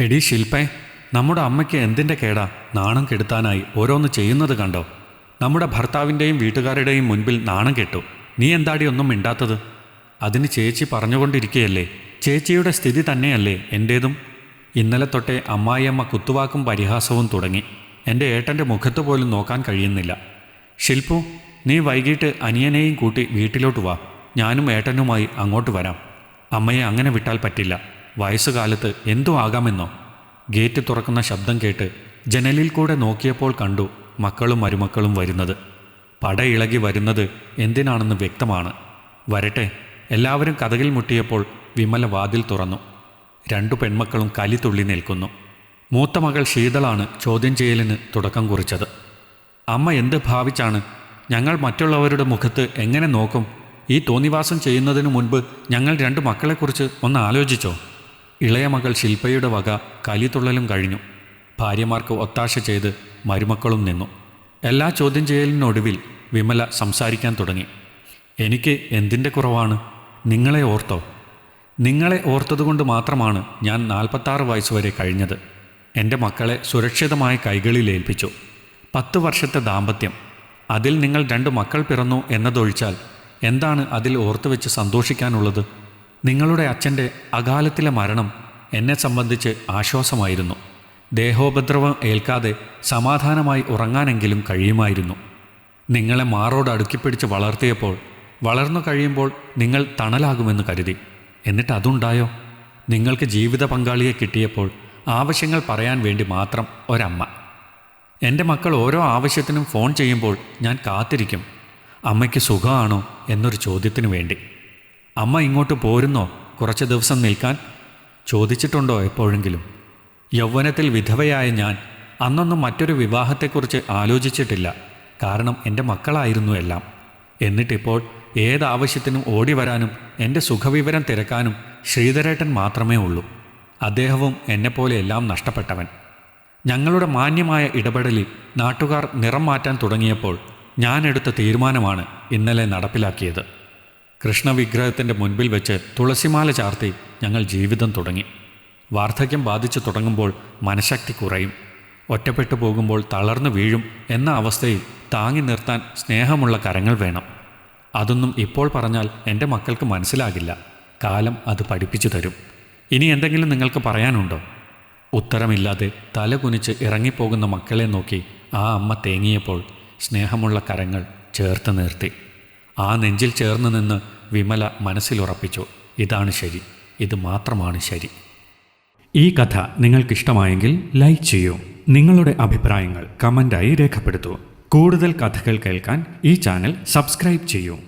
എടി ശില്പേ നമ്മുടെ അമ്മയ്ക്ക് എന്തിന്റെ കേടാ? നാണം കെടുത്താനായി ഓരോന്ന് ചെയ്യുന്നത് കണ്ടോ? നമ്മുടെ ഭർത്താവിന്റെയും വീട്ടുകാരുടെയും മുൻപിൽ നാണം കെട്ടു. നീ എന്താടി ഒന്നും മിണ്ടാത്തത്? അതിന് ചേച്ചി പറഞ്ഞുകൊണ്ടിരിക്കുകയല്ലേ ചേച്ചിയുടെ സ്ഥിതി തന്നെയല്ലേ എന്റേതും ഇന്നലെ തൊട്ടേ അമ്മായിയമ്മ കുത്തുവാക്കും പരിഹാസവും തുടങ്ങി. എന്റെ ഏട്ടന്റെ മുഖത്ത് പോലും നോക്കാൻ കഴിയുന്നില്ല. ശില്പു നീ വൈകിട്ട് അനിയനെയും കൂട്ടി വീട്ടിലോട്ട് വാ. ഞാനും ഏട്ടനുമായി അങ്ങോട്ട് വരാം. അമ്മയെ അങ്ങനെ വിട്ടാൽ പറ്റില്ല. വയസ്സുകാലത്ത് എന്തോ ആകാമെന്നോ? ഗേറ്റ് തുറക്കുന്ന ശബ്ദം കേട്ട് ജനലിൽ കൂടെ നോക്കിയപ്പോൾ കണ്ടു മക്കളും മരുമക്കളും വരുന്നത്. പടയിളകി വരുന്നത് എന്തിനാണെന്ന് വ്യക്തമാണ്. വരട്ടെ. എല്ലാവരും കഥകിൽ മുട്ടിയപ്പോൾ വിമല വാതിൽ തുറന്നു. രണ്ടു പെൺമക്കളും കലിതുള്ളി നിൽക്കുന്നു. മൂത്ത മകൾ ശീതളാണ് ചോദ്യം ചെയ്യലിന് തുടക്കം കുറിച്ചത്. അമ്മ എന്ത് ഭാവിച്ചാണ്? ഞങ്ങൾ മറ്റുള്ളവരുടെ മുഖത്ത് എങ്ങനെ നോക്കും? ഈ തോന്നിവാസം ചെയ്യുന്നതിനു മുൻപ് ഞങ്ങൾ രണ്ട് മക്കളെക്കുറിച്ച് ഒന്ന് ആലോചിച്ചോ? ഇളയ മകൾ ശില്പയുടെ വക കലിതുള്ളലും കഴിഞ്ഞു. ഭാര്യമാർക്ക് ഒത്താശ ചെയ്ത് മരുമക്കളും നിന്നു. എല്ലാ ചോദ്യം ചെയ്യലിനൊടുവിൽ വിമല സംസാരിക്കാൻ തുടങ്ങി. എനിക്ക് എന്തിന്റെ കുറവാണ്? നിങ്ങളെ ഓർത്തോ. നിങ്ങളെ ഓർത്തതുകൊണ്ട് മാത്രമാണ് ഞാൻ നാൽപ്പത്താറ് വയസ്സുവരെ കഴിഞ്ഞത്. എന്റെ മക്കളെ സുരക്ഷിതമായ കൈകളിൽ ഏൽപ്പിച്ചു. പത്ത് വർഷത്തെ ദാമ്പത്യം. അതിൽ നിങ്ങൾ രണ്ട് മക്കൾ പിറന്നു എന്നതൊഴിച്ചാൽ എന്താണ് അതിൽ ഓർത്തുവെച്ച് സന്തോഷിക്കാനുള്ളത്? നിങ്ങളുടെ അച്ഛന്റെ അകാലത്തിലെ മരണം എന്നെ സംബന്ധിച്ച് ആശ്വാസമായിരുന്നു. ദേഹോപദ്രവം ഏൽക്കാതെ സമാധാനമായി ഉറങ്ങാനെങ്കിലും കഴിയുമായിരുന്നു. നിങ്ങളെ മാറോട് അടുക്കിപ്പിടിച്ച് വളർത്തിയപ്പോൾ വളർന്നു കഴിയുമ്പോൾ നിങ്ങൾ തണലാകുമെന്ന് കരുതി. എന്നിട്ട് അതുണ്ടായോ? നിങ്ങൾക്ക് ജീവിത പങ്കാളിയെ കിട്ടിയപ്പോൾ ആവശ്യങ്ങൾ പറയാൻ വേണ്ടി മാത്രം ഒരമ്മ. എന്റെ മക്കൾ ഓരോ ആവശ്യത്തിനും ഫോൺ ചെയ്യുമ്പോൾ ഞാൻ കാത്തിരിക്കും. അമ്മയ്ക്ക് സുഖമാണോ എന്നൊരു ചോദ്യത്തിന് വേണ്ടി. അമ്മ ഇങ്ങോട്ട് പോരുന്നോ? കുറച്ച് ദിവസം നിൽക്കാൻ? ചോദിച്ചിട്ടുണ്ടോ എപ്പോഴെങ്കിലും? യൗവനത്തിൽ വിധവയായ ഞാൻ അന്നൊന്നും മറ്റൊരു വിവാഹത്തെക്കുറിച്ച് ആലോചിച്ചിട്ടില്ല. കാരണം എന്റെ മക്കളായിരുന്നു എല്ലാം. എന്നിട്ടിപ്പോൾ ഏതാവശ്യത്തിനും ഓടി വരാനും എന്റെ സുഖവിവരം തിരക്കാനും ശ്രീധരേട്ടൻ മാത്രമേ ഉള്ളൂ. അദ്ദേഹവും എന്നെപ്പോലെ എല്ലാം നഷ്ടപ്പെട്ടവൻ. ഞങ്ങളുടെ മാന്യമായ ഇടപെടലിൽ നാട്ടുകാർ നിറം മാറ്റാൻ തുടങ്ങിയപ്പോൾ ഞാനെടുത്ത തീരുമാനമാണ് ഇന്നലെ നടപ്പിലാക്കിയത്. കൃഷ്ണവിഗ്രഹത്തിന്റെ മുൻപിൽ വെച്ച് തുളസിമാല ചാർത്തി ഞങ്ങൾ ജീവിതം തുടങ്ങി. വാർദ്ധക്യം ബാധിച്ചു തുടങ്ങുമ്പോൾ മനഃശക്തി കുറയും. ഒറ്റപ്പെട്ടു പോകുമ്പോൾ തളർന്നു വീഴും എന്ന അവസ്ഥയിൽ താങ്ങി നിർത്താൻ സ്നേഹമുള്ള കരങ്ങൾ വേണം. അതൊന്നും ഇപ്പോൾ പറഞ്ഞാൽ എന്റെ മക്കൾക്ക് മനസ്സിലാകില്ല. കാലം അത് പഠിപ്പിച്ചു തരും. ഇനി എന്തെങ്കിലും നിങ്ങൾക്ക് പറയാനുണ്ടോ? ഉത്തരമില്ലാതെ തല കുനിച്ച് ഇറങ്ങിപ്പോകുന്ന മക്കളെ നോക്കി ആ അമ്മ തേങ്ങിയപ്പോൾ സ്നേഹമുള്ള കരങ്ങൾ ചേർത്ത് നിർത്തി. ആ നെഞ്ചിൽ ചേർന്ന് നിന്ന് വിമല മനസ്സിലുറപ്പിച്ചു. ഇതാണ് ശരി. ഇത് മാത്രമാണ് ശരി. ഈ കഥ നിങ്ങൾക്കിഷ്ടമായെങ്കിൽ ലൈക്ക് ചെയ്യൂ. നിങ്ങളുടെ അഭിപ്രായങ്ങൾ കമന്റായി രേഖപ്പെടുത്തൂ. കൂടുതൽ കഥകൾ കേൾക്കാൻ ഈ ചാനൽ സബ്സ്ക്രൈബ് ചെയ്യൂ.